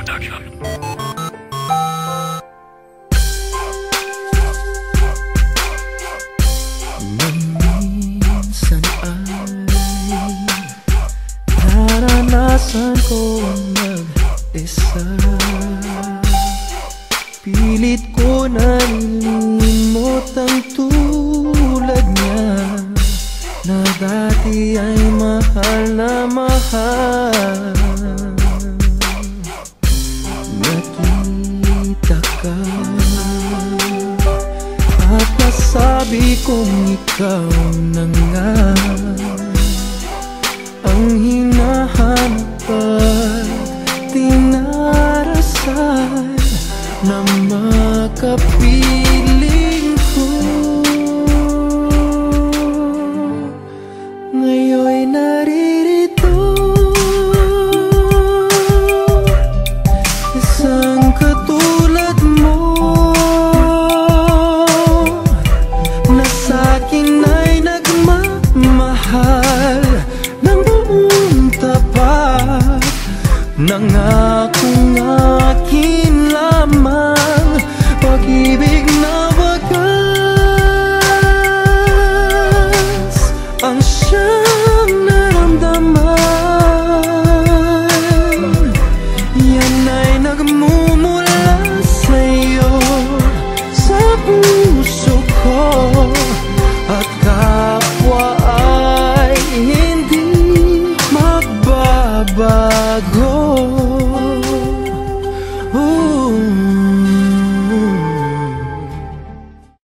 Ay Naranasan ko ang mag-isa. Pilit ko na nilimot ang tulad niya Na dati ay mahal na mahal At nasabi kong ikaw na nga Ang hinahanap at tinarasal Na makapiling tapat ng akong ngayon tiba